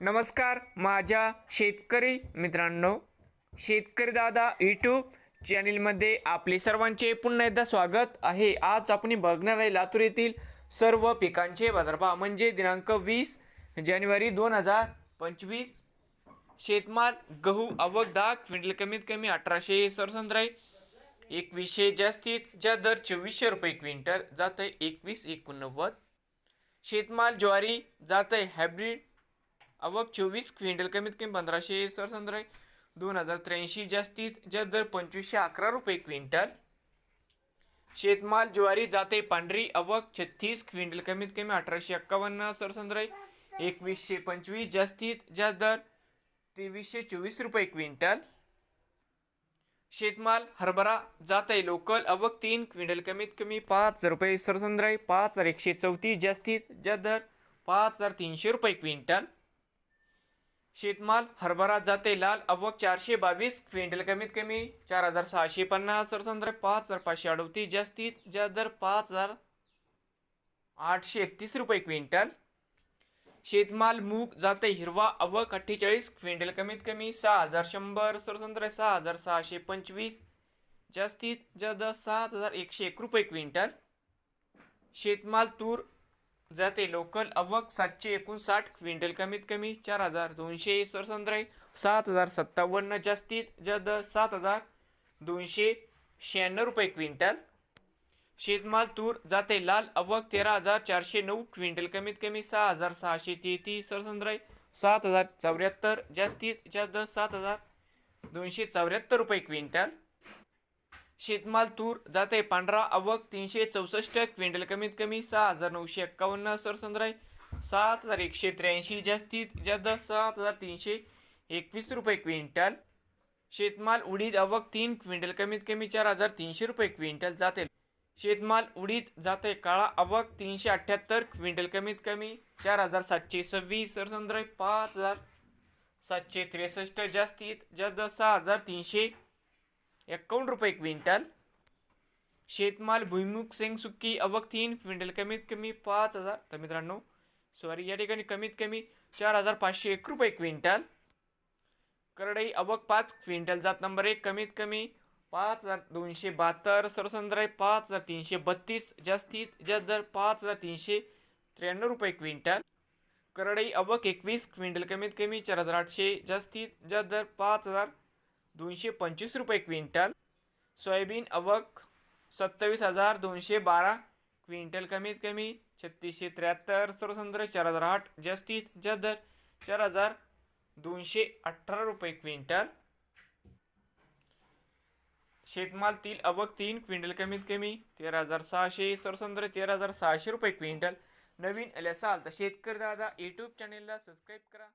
नमस्कार माझ्या शेतकरी मित्रांनो. शेतकरी दादा यूट्यूब चॅनेलमध्ये आपले सर्वांचे पुन्हा एकदा स्वागत आहे. आज आपण बघणार आहे लातूर येथील सर्व पिकांचे बाजारभाव. म्हणजे दिनांक वीस जानेवारी दोन हजार पंचवीस. शेतमाल गहू आवक दहा क्विंटल कमीत कमी अठराशे सरसंद्राई एकवीसशे जास्तीत ज्या दर चोवीसशे रुपये क्विंटल जात आहे एकवीस एकोणनव्वद. शेतमाल ज्वारी जात आहे हायब्रिड आवक चोवीस क्विंटल कमीत कमी पंधराशे सरसंद्राई दोन हजार त्र्याऐंशी जास्तीत जास्त दर पंचवीसशे अकरा रुपये क्विंटल. शेतमाल ज्वारी जाते पांढरी आवक छत्तीस क्विंटल कमीत कमी अठराशे एक्कावन्न सरसंद्राई एकवीसशे पंचवीस जास्तीत जास्त दर तेवीसशे चोवीस रुपये क्विंटल. शेतमाल हरभरा जात आहे लोकल अवक तीन क्विंटल कमीत कमी पाच हजार रुपये सरसंद्राई पाच हजार एकशे चौतीस जास्तीत जास्त दर पाच हजार तीनशे रुपये क्विंटल. शेतमाल हरभरा जाते लाल अवक चारशे बावीस क्विंटल कमीत कमी चार हजार सहाशे पन्नास सरसंद्राई पाच हजार पाचशे अडतीस जास्तीत जास्त दर पाच हजार आठशे एकतीस रुपये क्विंटल. शेतमाल मूग जाते हिरवा अवक अठ्ठेचाळीस क्विंटल कमीत कमी सहा हजार शंभर सरसंत्र सहा हजार सहाशे पंचवीस जास्तीत जास्त सात हजार एकशे एक रुपये क्विंटल. शेतमाल तूर जाते. लोकल अवक सातशे एकोणसाठ क्विंटल कमीत कमी चार हजार दोनशे सरसंद्राई सात हजार सत्तावन्न जास्तीत जास्त सात हजार दोनशे शहाण्णव रुपये क्विंटल. शेतमाल तूर जाते. लाल अवक तेरा हजार चारशे नऊ क्विंटल कमीत कमी सहा हजार सहाशे तेहतीस सरसंद्राई सात हजार चौऱ्याहत्तर जास्तीत जास्त सात हजार दोनशे चौऱ्याहत्तर रुपये क्विंटल. शेतमाल तूर जाते. पांढरा आवक तीनशे चौसष्ट क्विंटल कमीत कमी सहा हजार नऊशे एक्कावन्न सरसंद्राय सात हजार एकशे त्र्याऐंशी जास्तीत जास्त सात हजार तीनशे एकवीस रुपये क्विंटल. शेतमाल उडीद आवक तीन क्विंटल कमीत कमी चार हजार तीनशे रुपये क्विंटल जाते. शेतमाल उडीद जाते. काळा आवक तीनशे अठ्ठ्याहत्तर क्विंटल कमीत कमी चार हजार सातशे सव्वीस सरसंद्राय पाच हजार सातशे त्रेसष्ट जास्तीत जास्त सहा हजार तीनशे एकावन्न रुपये क्विंटल. शेतमाल भुईमुग सेंग सुक्की आवक तीन क्विंटल कमीत कमी पाच हजार. तर मित्रांनो सॉरी या ठिकाणी कमीत कमी चार हजार पाचशे एक रुपये क्विंटल. करडई अवक पाच क्विंटल जात नंबर एक कमीत कमी पाच हजार दोनशे बहात्तर. सरसंद्राई पाच हजार तीनशे बत्तीस. जास्तीत जास्त दर पाच हजार तीनशे त्र्याण्णव रुपये क्विंटल. करडई अवक एकवीस क्विंटल कमीत कमी चार हजार आठशे. जास्तीत जास्त दर पाच हजार दोनशे पंचवीस रुपये क्विंटल. सोयाबीन अवक सत्तावीस हजार दोनशे बारा. क्विंटल कमीत कमी छत्तीसशे त्र्याहत्तर. सरसंद्र चार हजार आठ. जास्तीत जास्त दर चार हजार दोनशे अठरा रुपये क्विंटल. शेतमाल तील तीन. क्विंटल कमीत कमी तेरा हजार सहाशे. सरसंद्र तेरा हजार सहाशे रुपये क्विंटल. नवीन आले असाल तर शेतकरी दादा यूट्यूब चॅनेलला सबस्क्राईब करा.